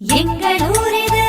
எங்கள் ஊரிது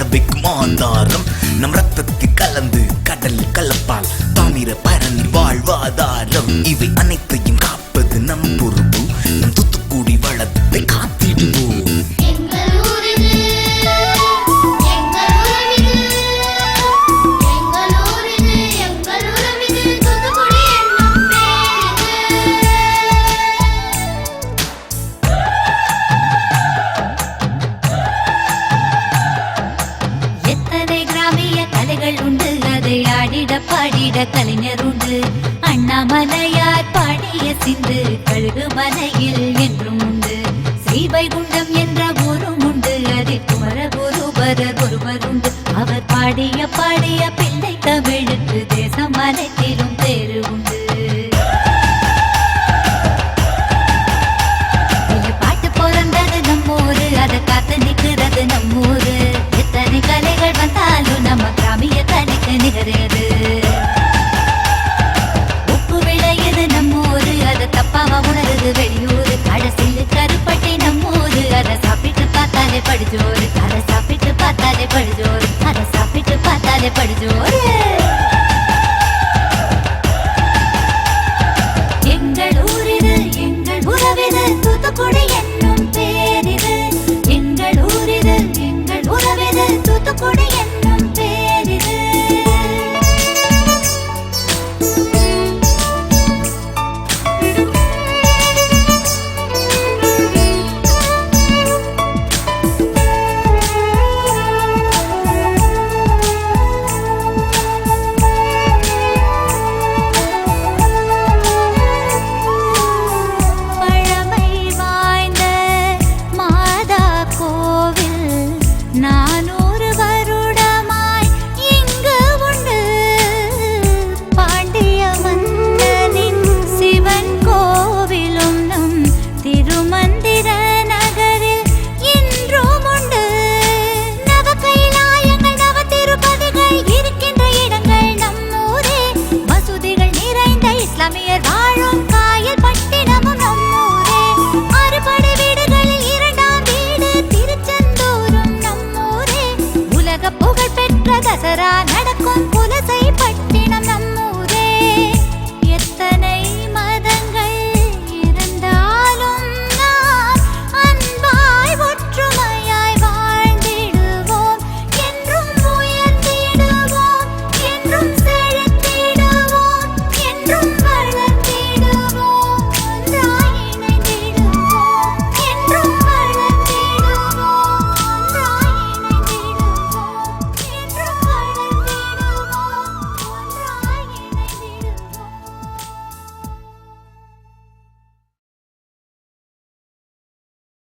வாழ வைக்கும் ஆந்தாரம் நம் ரத்தத்தில் கலந்து கடல் கலப்பால் தாமிர பரணி வாழ்வாதாரம். இவை அனைத்தையும் அண்ணாமலையார் பாடிய சிந்து கழுகு மலையில் என்றும் உண்டு. ஸ்ரீவைகுண்டம் என்ற ஊரும் உண்டு. அதில் குமரகுருபரர் ஒருவர் உண்டு. அவர் பாடிய பாடிய பிள்ளை தமிழுக்கு தேசம் அனைத்தில் பார்த்தாலே படிச்சோறு அதை சாப்பிட்டு பார்த்தாலே படிச்சோறு அதை சாப்பிட்டு பார்த்தாலே படிச்சோறு எங்கள் ஊரில் எங்கள் உறவினர் தூத்துக்குடி